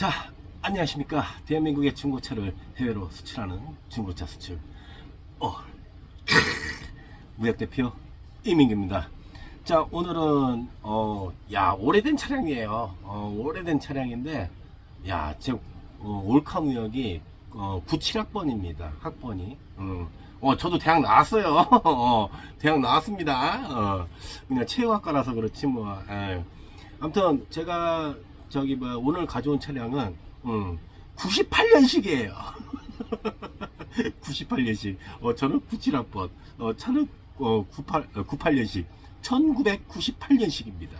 자, 안녕하십니까. 대한민국의 중고차를 해외로 수출하는 중고차 수출. 어, 무역 대표 이민규입니다. 자, 오늘은, 어, 야, 오래된 차량이에요. 어, 오래된 차량인데, 야, 제, 어, 올카 무역이, 어, 97학번입니다. 학번이. 음. 어, 저도 대학 나왔어요. 어, 대학 나왔습니다. 어, 그냥 체육학과라서 그렇지, 뭐. 에. 아무튼, 제가, 저기, 뭐, 오늘 가져온 차량은, 음, 98년식이에요. 98년식. 어, 저는 97학번. 어, 차는, 어, 98, 어, 98년식. 1998년식입니다.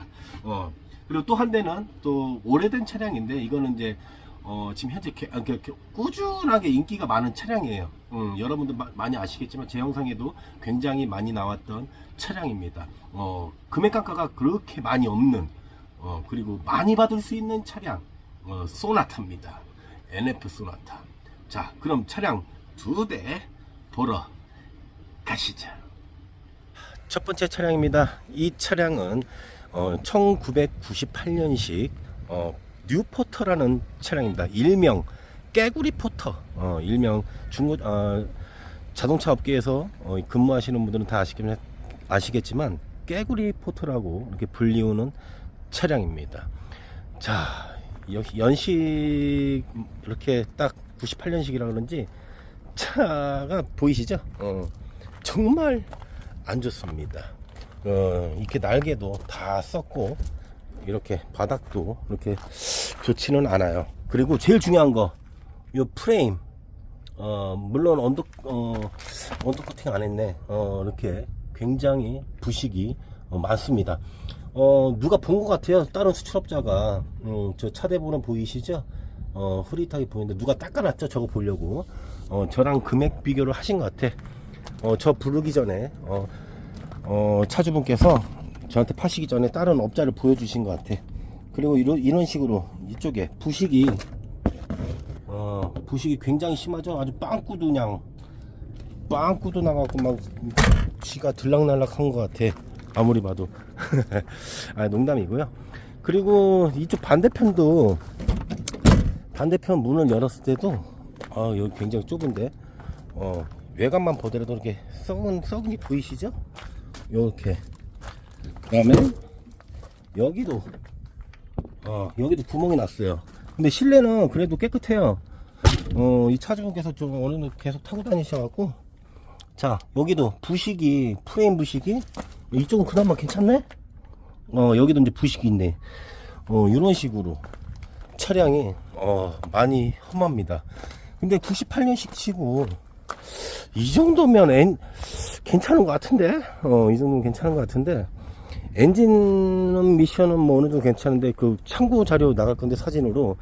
어, 그리고 또 한 대는 또 오래된 차량인데, 이거는 이제, 어, 지금 현재 개- 아, 그- 그 꾸준하게 인기가 많은 차량이에요. 음, 여러분들 마- 많이 아시겠지만 제 영상에도 굉장히 많이 나왔던 차량입니다. 어, 금액 단가가 그렇게 많이 없는 어, 그리고 많이 받을 수 있는 차량 어, 소나타입니다. NF 소나타. 자, 그럼 차량 두 대 보러 가시죠. 첫 번째 차량입니다. 이 차량은 어, 1998년식 어, 뉴포터라는 차량입니다. 일명 깨구리 포터, 어, 일명 중고 어, 자동차 업계에서 어, 근무하시는 분들은 다 아시겠, 아시겠지만 깨구리 포터라고 이렇게 불리우는 차량입니다. 자, 여- 연식 이렇게 딱 98년식이라 그런지 차가 보이시죠? 어, 정말 안 좋습니다. 어, 이렇게 날개도 다 썼고 이렇게 바닥도 이렇게 좋지는 않아요. 그리고 제일 중요한 거, 이 프레임. 어, 물론 언더 어, 언더 코팅 안 했네. 어, 이렇게 굉장히 부식이 어, 많습니다. 어, 누가 본 것 같아요. 다른 수출업자가 음, 저 차대보는 보이시죠? 어, 흐릿하게 보이는데 누가 닦아놨죠? 저거 보려고. 어, 저랑 금액 비교를 하신 것 같아. 어, 저 부르기 전에 어, 어, 차주분께서 저한테 파시기 전에 다른 업자를 보여주신 것 같아. 그리고 이런, 이런 식으로 이쪽에 부식이, 어, 부식이 굉장히 심하죠? 아주 빵꾸도 그냥, 빵꾸도 나가고 막, 쥐가 들락날락 한것 같아. 아무리 봐도. 아, 농담이고요. 그리고 이쪽 반대편도, 반대편 문을 열었을 때도, 아, 여기 굉장히 좁은데, 어, 외관만 보더라도 이렇게 썩은, 썩은이 보이시죠? 요렇게. 그 다음에, 여기도, 어, 여기도 구멍이 났어요. 근데 실내는 그래도 깨끗해요. 어, 이 차주분께서 좀 어느 정도 계속 타고 다니셔갖고, 자, 여기도 부식이, 프레임 부식이, 이쪽은 그나마 괜찮네? 어, 여기도 이제 부식이 있네. 어, 이런 식으로 차량이, 어, 많이 험합니다. 근데 98년식 치고, 이 정도면 엔, 괜찮은 것 같은데? 어, 이 정도면 괜찮은 것 같은데? 엔진 미션은 뭐 어느 정도 괜찮은데, 그 참고 자료 나갈 건데 사진으로,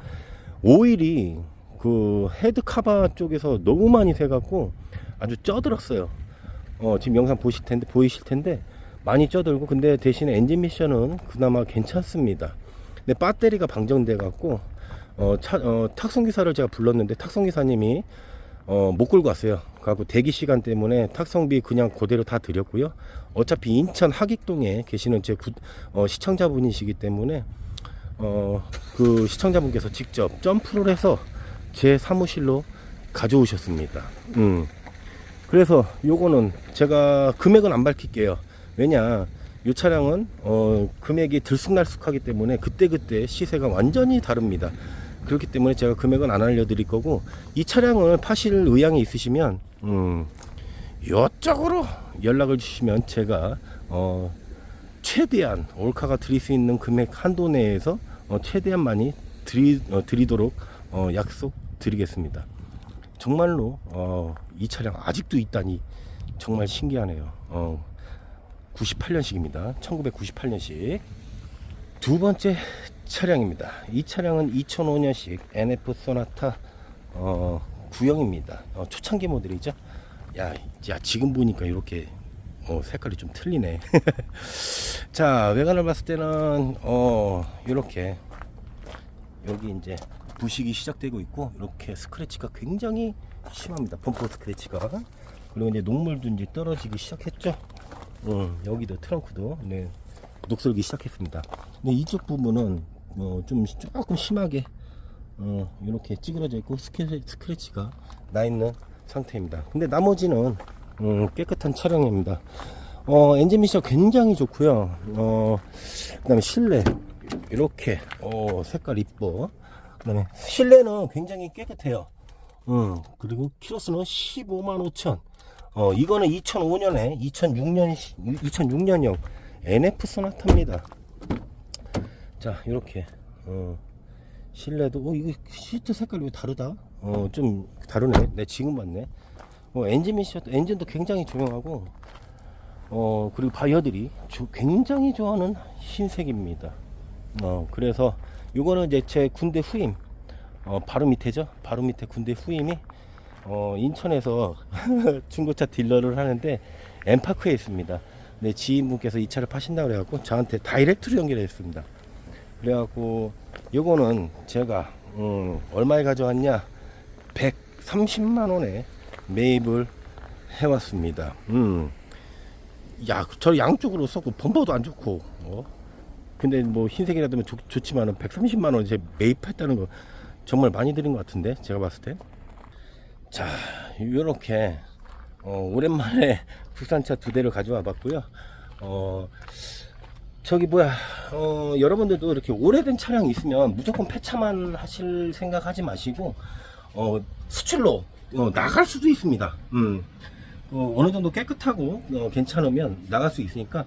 오일이 그 헤드 카바 쪽에서 너무 많이 새갖고 아주 쪄들었어요. 어, 지금 영상 보실 텐데, 보이실 텐데, 많이 쪄들고, 근데 대신에 엔진 미션은 그나마 괜찮습니다. 근데 배터리가 방전돼 갖고, 어, 차, 어, 탁송기사를 제가 불렀는데, 탁송기사님이, 어, 못 끌고 왔어요. 그래갖고 대기 시간 때문에 탁송비 그냥 그대로 다 드렸고요. 어차피 인천 하객동에 계시는 제 구, 어, 시청자분이시기 때문에, 어, 그 시청자분께서 직접 점프를 해서 제 사무실로 가져오셨습니다. 음. 그래서 요거는 제가 금액은 안 밝힐게요. 왜냐, 요 차량은 어, 금액이 들쑥날쑥하기 때문에 그때그때 시세가 완전히 다릅니다. 그렇기 때문에 제가 금액은 안 알려드릴 거고 이 차량을 파실 의향이 있으시면 음, 이쪽으로 연락을 주시면 제가 어, 최대한 올카가 드릴 수 있는 금액 한도 내에서 어, 최대한 많이 드리, 어, 드리도록 어, 약속 드리겠습니다. 정말로 어, 이 차량 아직도 있다니 정말 신기하네요. 어, 98년식입니다. 1998년식. 두 번째 차량입니다. 이 차량은 2005년식 NF 소나타 어, 구형입니다. 어, 초창기 모델이죠. 야, 야 지금 보니까 이렇게 어, 색깔이 좀 틀리네. 자, 외관을 봤을 때는 어, 이렇게 여기 이제 부식이 시작되고 있고 이렇게 스크래치가 굉장히 심합니다. 범퍼 스크래치가 그리고 이제 녹물도 이제 떨어지기 시작했죠. 음, 여기도 트렁크도 네, 녹슬기 시작했습니다. 근데 이쪽 부분은 어, 좀 조금 심하게 어, 이렇게 찌그러져 있고 스크래, 스크래치가 나 있는 상태입니다. 근데 나머지는 음, 깨끗한 차량입니다. 어, 엔진 미션 굉장히 좋고요. 어, 그다음에 실내 이렇게 어, 색깔 이뻐. 그다음에 실내는 굉장히 깨끗해요. 음, 그리고 키로수는 15만 5천. 어, 이거는 2005년에 2006년 2006년형 NF 소나타입니다. 자, 이렇게 어, 실내도 어 이거 시트 색깔이 왜 다르다? 어, 좀 다르네. 내 지금 봤네. 어, 엔진 미션도 엔진도 굉장히 조용하고 어, 그리고 바이어들이 조- 굉장히 좋아하는 흰색입니다. 어, 그래서 요거는 이제 제 군대 후임 어, 바로 밑에죠. 바로 밑에 군대 후임이 어, 인천에서 중고차 딜러를 하는데 엠파크에 있습니다. 네, 지인분께서 이 차를 파신다고 그래갖고 저한테 다이렉트로 연결했습니다. 그래갖고 요거는 제가 음, 얼마에 가져왔냐 130만 원에 매입을 해왔습니다. 음. 야, 저 양쪽으로 썼고 범퍼도 안 좋고 어? 근데 뭐 흰색이라도 좋, 좋지만은 130만 원 이제 매입했다는 거 정말 많이 드린 것 같은데 제가 봤을 때. 자, 이렇게 어, 오랜만에 국산차 두 대를 가져와 봤고요. 어, 저기 뭐야, 어, 여러분들도 이렇게 오래된 차량 있으면 무조건 폐차만 하실 생각 하지 마시고 어, 수출로 어, 나갈 수도 있습니다. 음. 어, 어느 정도 깨끗하고 어, 괜찮으면 나갈 수 있으니까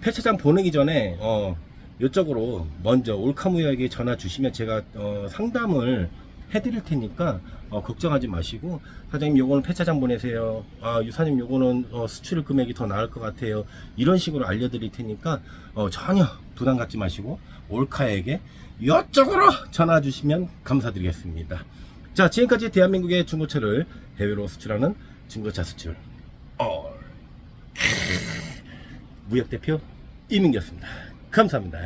폐차장 보내기 전에 어, 이쪽으로 먼저 올카무야에게 전화 주시면 제가 어, 상담을 해드릴 테니까 어, 걱정하지 마시고 사장님 요거는 폐차장 보내세요. 아 유사님 요거는 어, 수출 금액이 더 나을 것 같아요. 이런 식으로 알려드릴 테니까 어, 전혀 부담 갖지 마시고 올카에게 이쪽으로 전화 주시면 감사드리겠습니다. 자 지금까지 대한민국의 중고차를 해외로 수출하는 중고차 수출. 어. 무역 대표 이민기였습니다. 감사합니다.